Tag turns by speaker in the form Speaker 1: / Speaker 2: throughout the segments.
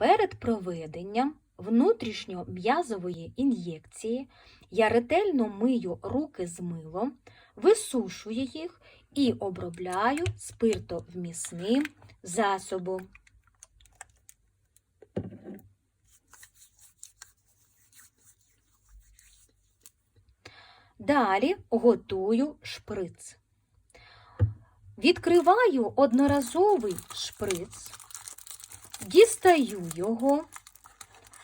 Speaker 1: Перед проведенням внутрішньом'язової ін'єкції я ретельно мию руки з милом, висушую їх і обробляю спиртовмісним засобом. Далі готую шприц. Відкриваю одноразовий шприц, дістаю його,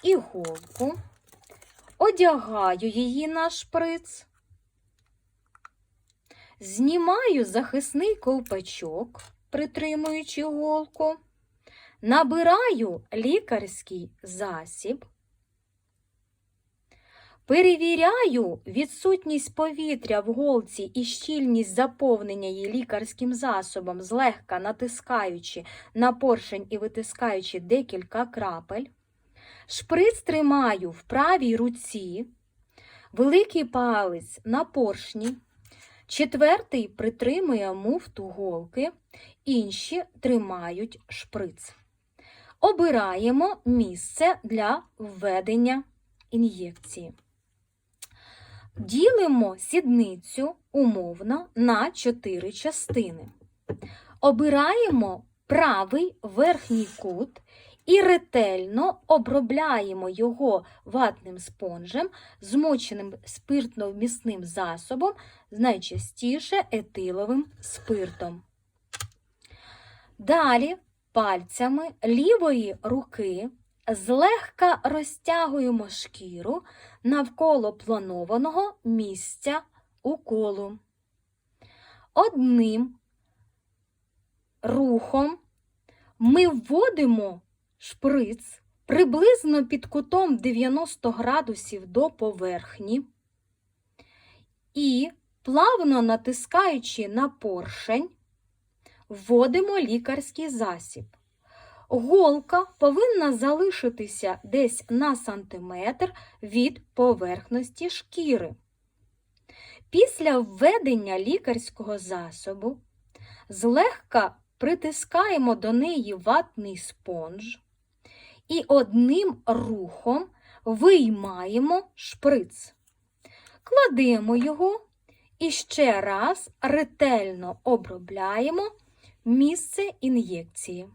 Speaker 1: іголку, одягаю її на шприц, знімаю захисний ковпачок, притримуючи голку, набираю лікарський засіб. Перевіряю відсутність повітря в голці і щільність заповнення її лікарським засобом, злегка натискаючи на поршень і витискаючи декілька крапель. Шприц тримаю в правій руці, великий палець на поршні, четвертий притримує муфту голки, інші тримають шприц. Обираємо місце для введення ін'єкції. Ділимо сідницю умовно на 4 частини. Обираємо правий верхній кут і ретельно обробляємо його ватним спонжем, змоченим спиртно-вмісним засобом, найчастіше етиловим спиртом. Далі пальцями лівої руки злегка розтягуємо шкіру навколо планованого місця уколу. Одним рухом ми вводимо шприц приблизно під кутом 90 градусів до поверхні і, плавно натискаючи на поршень, вводимо лікарський засіб. Голка повинна залишитися десь на сантиметр від поверхності шкіри. Після введення лікарського засобу злегка притискаємо до неї ватний спонж і одним рухом виймаємо шприц. Кладемо його і ще раз ретельно обробляємо місце ін'єкції.